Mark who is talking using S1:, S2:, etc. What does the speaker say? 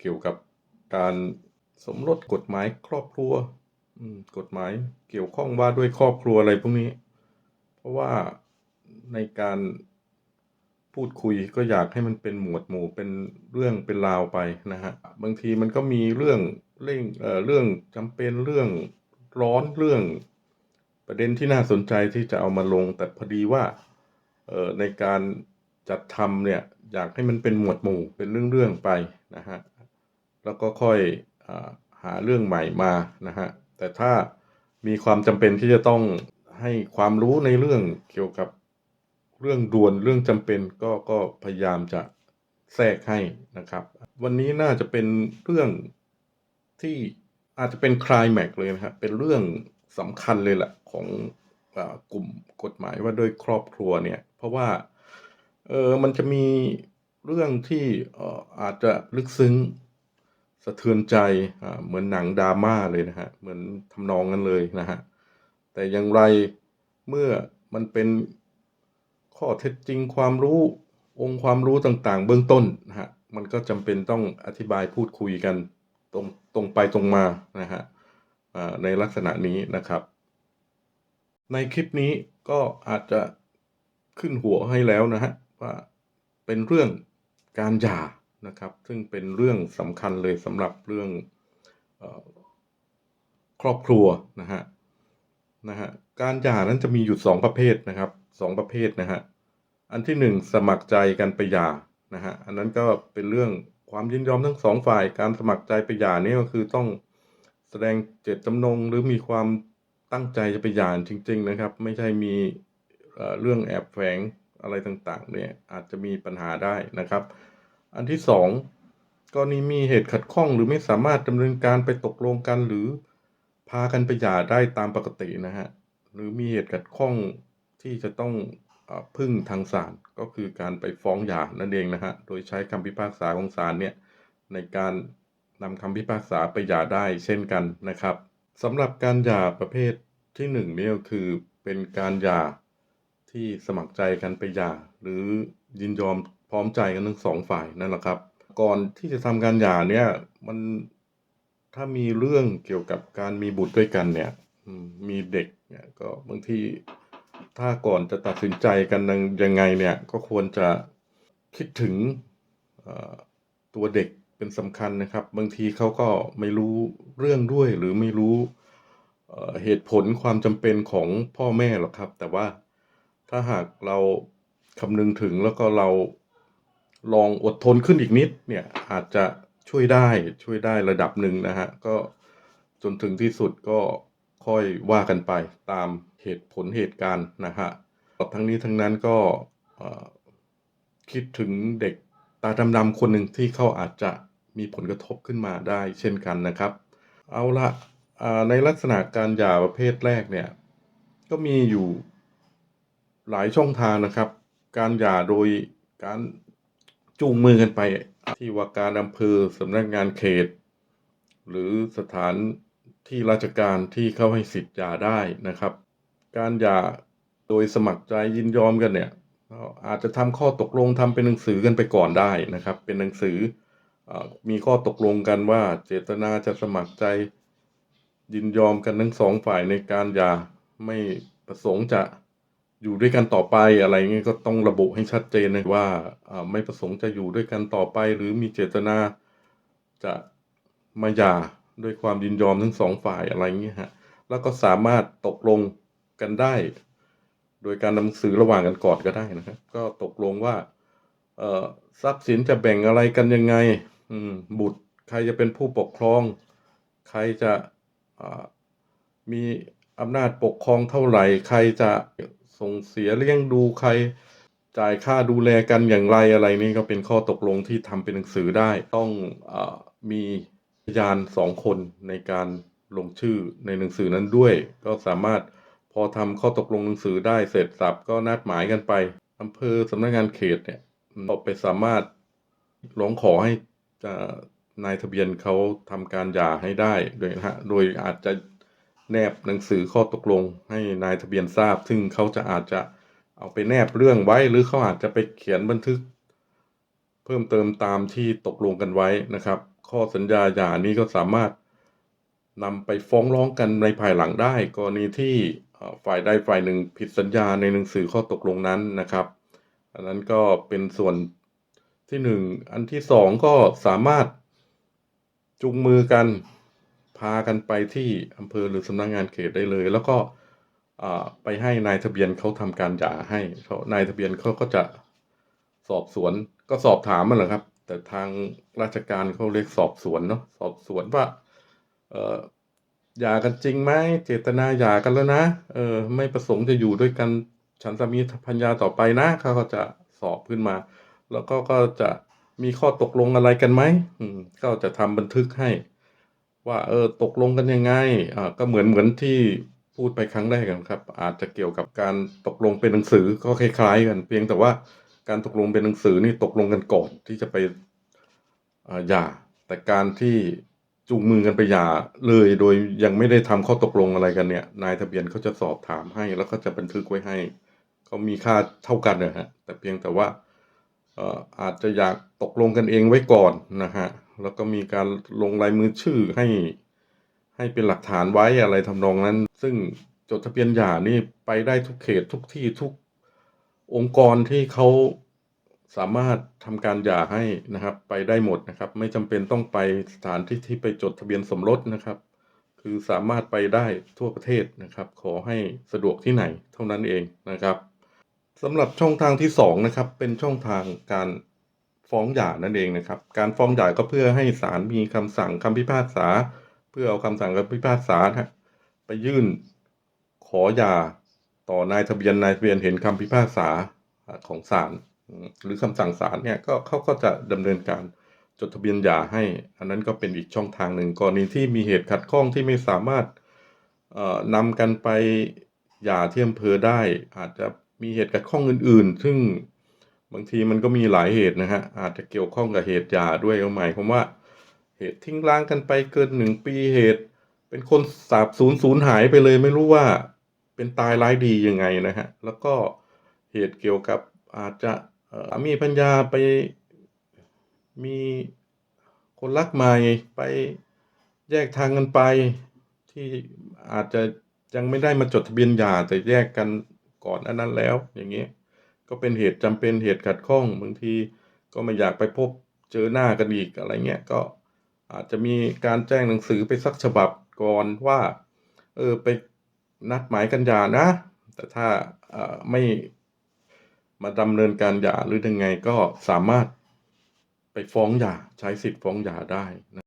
S1: เกี่ยวกับการสมรสกฎหมายครอบครัวกฎหมายเกี่ยวข้องว่าด้วยครอบครัวอะไรพวกนี้ เพราะว่าในการพูดคุยก็อยากให้มันเป็นหมวดหมู่เป็นเรื่องเป็นราวไปนะฮะบางทีมันก็มีเรื่องเร่งเอ่อเรื่องจำเป็นเรื่องร้อนเรื่องประเด็นที่น่าสนใจที่จะเอามาลง แต่พอดีว่าเอ่อในการจัดทำเนี่ยอยากให้มันเป็นหมวดหมู่เป็นเรื่องๆไปนะฮะ แล้วก็ค่อยอหาเรื่องใหม่มานะฮะแต่ถ้ามีความจำเป็นที่จะต้องให้ความรู้ในเรื่องเกี่ยวกับเรื่องด่วนเรื่องจำเป็นก็ก็พยายามจะแทรกให้นะครับ วันนี้น่าจะเป็นเรื่องที่อาจจะเป็นคลายแม็กเลยนะครับเป็นเรื่องสำคัญเลยแหละของอกลุ่มกฎหมายว่าด้วยครอบครัวเนี่ย เพราะว่าเออมันจะมีเรื่องที่อออาจจะลึกซึ้ง สะเทือนใจเหมือนหนังดราม่าเลยนะฮะเหมือนทำนองนั้นเลยนะฮะแต่อย่างไรเมื่อมันเป็นข้อเท็จจริงความรู้องค์ความรู้ต่างๆ เบื้องต้นนะฮะมันก็จำเป็นต้องอธิบายพูดคุยกันตรงตรงไปตรงมานะฮะในลักษณะนี้นะครับ ในคลิปนี้ก็อาจจะขึ้นหัวให้แล้วนะฮะว่าเป็นเรื่องการหย่า นะครับ ซึ่งเป็นเรื่องสำคัญเลยสำหรับเรื่องออครอบครัวนะฮะนะฮะการหย่านั้นจะมีอยู่สองประเภทนะครับสองประเภทนะฮะอันที่หนึ่งสมัครใจกันไปหย่านะฮะอันนั้นก็เป็นเรื่องความยินยอมทั้งสองฝ่าย การสมัครใจไปหย่านี่ก็คือต้องแสดงเจตจำนงหรือมีความตั้งใจจะไปหย่าจริง ๆนะครับ ไม่ใช่มีเรื่องแอบแฝงอะไรต่างๆเนี่ยอาจจะมีปัญหาได้นะครับ อันที่สองกรณีมีเหตุขัดข้องหรือไม่สามารถดำเนินการไปตกลงกันหรือพากันไปหย่าได้ตามปกตินะฮะ หรือมีเหตุขัดข้องที่จะต้องอพึ่งทางศาลก็คือการไปฟ้องหย่านั่นเองนะฮะ โดยใช้คำพิพากษาของศาลเนี่ยในการนำคำพิพากษาไปหย่าได้เช่นกันนะครับสำหรับการหย่าประเภทที่หนึ่งเนี่ยก็คือเป็นการหย่าที่สมัครใจกันไปหย่าหรือยินยอม ร้อมใจกันทั้งสองฝ่ายนั่นแหละครับ ก่อนที่จะทำการหย่าเนี่ย มันถ้ามีเรื่องเกี่ยวกับการมีบุตรด้วยกันเนี่ยมีเด็กเนี่ยก็บางทีถ้าก่อนจะตัดสินใจกันยังไงเนี่ยก็ควรจะคิดถึงตัวเด็กเป็นสำคัญนะครับ บางทีเขาก็ไม่รู้เรื่องด้วย หรือไม่รู้เหตุผลความจำเป็นของพ่อแม่หรอกครับ แต่ว่าถ้าหากเราคำนึงถึงแล้วก็เรา ลองอดทนขึ้นอีกนิดเนี่ยอาจจะช่วยได้ช่วยได้ระดับหนึ่งนะฮะก็จนถึงที่สุดก็ค่อยว่ากันไปตามเหตุผลเหตุการณ์นะฮะทั้งนี้ทั้งนั้นก็คิดถึงเด็กตาดำๆคนหนึ่งที่เขาอาจจะมีผลกระทบขึ้นมาได้เช่นกันนะครับ เอาละในลักษณะการหย่าประเภทแรกเนี่ยก็มีอยู่หลายช่องทางนะครับ การหย่าโดยการ จูงมือกันไป ที่ว่าการอำเภอสำนักงานเขต หรือสถานที่ราชการที่เขาให้สิทธิ์หย่าได้นะครับ การหย่าโดยสมัครใจยินยอมกันเนี่ยอาจจะทำข้อตกลงทำเป็นหนังสือกันไปก่อนได้นะครับ เป็นหนังสือออมีข้อตกลงกันว่าเจตนาจะสมัครใจยินยอมกันทั้งสองฝ่ายในการหย่าไม่ประสงค์จะ อยู่ด้วยกันต่อไปอะไรเงี้ยก็ต้องระบุให้ชัดเจนนะว่าไม่ประสงค์จะอยู่ด้วยกันต่อไป หรือมีเจตนาจะมาหย่าด้วยความยินยอมทั้งสองฝ่ายอะไรเงี้ยฮะแล้วก็สามารถตกลงกันได้ โดยการนำหนังสือระหว่างกันก่อนก็ได้นะครับ ก็ตกลงว่าทรัพย์สินจะแบ่งอะไรกันยังไงบุตรใครจะเป็นผู้ปกครอง ใครจะมีอำนาจปกครองเท่าไหร่ ใครจะ ส่งเสียเลี้ยงดูใคร จ่ายค่าดูแลกันอย่างไรอะไรนี่ก็เป็นข้อตกลงที่ทำเป็นหนังสือได้ ต้องอมีพยานสองคนในการลงชื่อในหนังสือนั้นด้วย ก็สามารถพอทำข้อตกลงหนังสือได้เสร็จสับก็นัดหมายกันไปอำเภอสำนักงานเขตเนี่ยเราไปสามารถร้องขอให้นายทะเบียนเขาทำการหย่าให้ได้โดยนะฮะโดยอาจจะ แนบหนังสือข้อตกลงให้นายทะเบียนทราบ ซึ่งเขาจะอาจจะเอาไปแนบเรื่องไว้ หรือเขาอาจจะไปเขียนบันทึก เพิ่มเติมตามที่ตกลงกันไว้นะครับ ข้อสัญญาหย่านี้ก็สามารถนำไปฟ้องร้องกันในภายหลังได้ กรณีที่ฝ่ายใดฝ่ายหนึ่งผิดสัญญาในหนังสือข้อตกลงนั้นนะครับ อันนั้นก็เป็นส่วนที่หนึ่งอันที่สองก็สามารถจูงมือกันากันไปที่อำเภอหรือสำนักงานเขตได้เลย แล้วก็ไปให้นายทะเบียนเขาทำการหย่าให้เขานายทะเบียนเขาก็จะสอบสวนก็สอบถามมันแหละครับ แต่ทางราชการเขาเรียกสอบสวนเนาะสอบสวนว่าเออหย่ากันจริงไหมเจตนาหย่ากันแล้วนะเออไม่ประสงค์จะอยู่ด้วยกันฉันสามีพัญญาต่อไปนะเขาก็จะสอบขึ้นมา แล้วก็ก็จะมีข้อตกลงอะไรกันไหมอืมก็จะทำบันทึกให้ ว่าเออตกลงกันยังไงอ่าก็เหมือนเหมือนที่พูดไปครั้งแรกกันครับ อาจจะเกี่ยวกับการตกลงเป็นหนังสือก็คล้ายๆกัน เพียงแต่ว่าการตกลงเป็นหนังสือนี่ตกลงกันก่อนที่จะไปอ่าหย่า แต่การที่จูงมือกันไปหย่าเลยโดยยังไม่ได้ทำข้อตกลงอะไรกันเนี่ย นายทะเบียนเขาจะสอบถามให้ แล้วก็จะบันทึกไว้ให้เขามีค่าเท่ากันนะฮะแต่เพียงแต่ว่าเอออาจจะอยากตกลงกันเองไว้ก่อนนะฮะ แล้วก็มีการลงลายมือชื่อให้ให้เป็นหลักฐานไว้อะไรทำนองนั้น ซึ่งจดทะเบียนหย่านี่ไปได้ทุกเขตทุกที่ทุกองค์กรที่เขาสามารถทำการหย่าให้นะครับ ไปได้หมดนะครับ ไม่จำเป็นต้องไปสถานที่ที่ไปจดทะเบียนสมรสนะครับ คือสามารถไปได้ทั่วประเทศนะครับ ขอให้สะดวกที่ไหนเท่านั้นเองนะครับสำหรับช่องทางที่สองนะครับเป็นช่องทางการ ฟ้องหย่านั่นเองนะครับ การฟ้องหย่าก็เพื่อให้ศาลมีคำสั่งคำพิพากษา เพื่อเอาคำสั่งคำพิพากษาไปยื่นขอหย่าต่อนายทะเบียนนายทะเบียนเห็นคำพิพากษาของศาลหรือคำสั่งศาลเนี่ยก็เขาก็จะดำเนินการจดทะเบียนหย่าให้ อันนั้นก็เป็นอีกช่องทางหนึ่งกรณีที่มีเหตุขัดข้องที่ไม่สามารถเอ่อนำกันไปหย่าที่อำเภอได้ อาจจะมีเหตุขัดข้องอื่น ๆ ซึ่ง บางทีมันก็มีหลายเหตุนะฮะ อาจจะเกี่ยวข้องกับเหตุหย่าด้วยก็หมายความว่า เหตุทิ้งร้างกันไปเกินหนึ่งปีเหตุ เป็นคนสาบสูญสูญหายไปเลยไม่รู้ว่าเป็นตายร้ายดียังไงนะฮะ แล้วก็เหตุเกี่ยวกับอาจจะสามีพัญญาไปมีคนรักใหม่ไปแยกทางกันไป ที่อาจจะยังไม่ได้มาจดทะเบียนหย่าแต่แยกกันก่อนอันนั้นแล้วอย่างเงี้ย ก็เป็นเหตุจำเป็นเหตุขัดข้องบางทีก็ไม่อยากไปพบเจอหน้ากันอีกอะไรเงี้ยก็อาจจะมีการแจ้งหนังสือไปสักฉบับก่อนว่า เออไปนัดหมายกันหย่านะ แต่ถ้าไม่มาดำเนินการหย่าหรือยังไงก็สามารถไปฟ้องหย่าใช้สิทธิ์ฟ้องหย่าได้นะ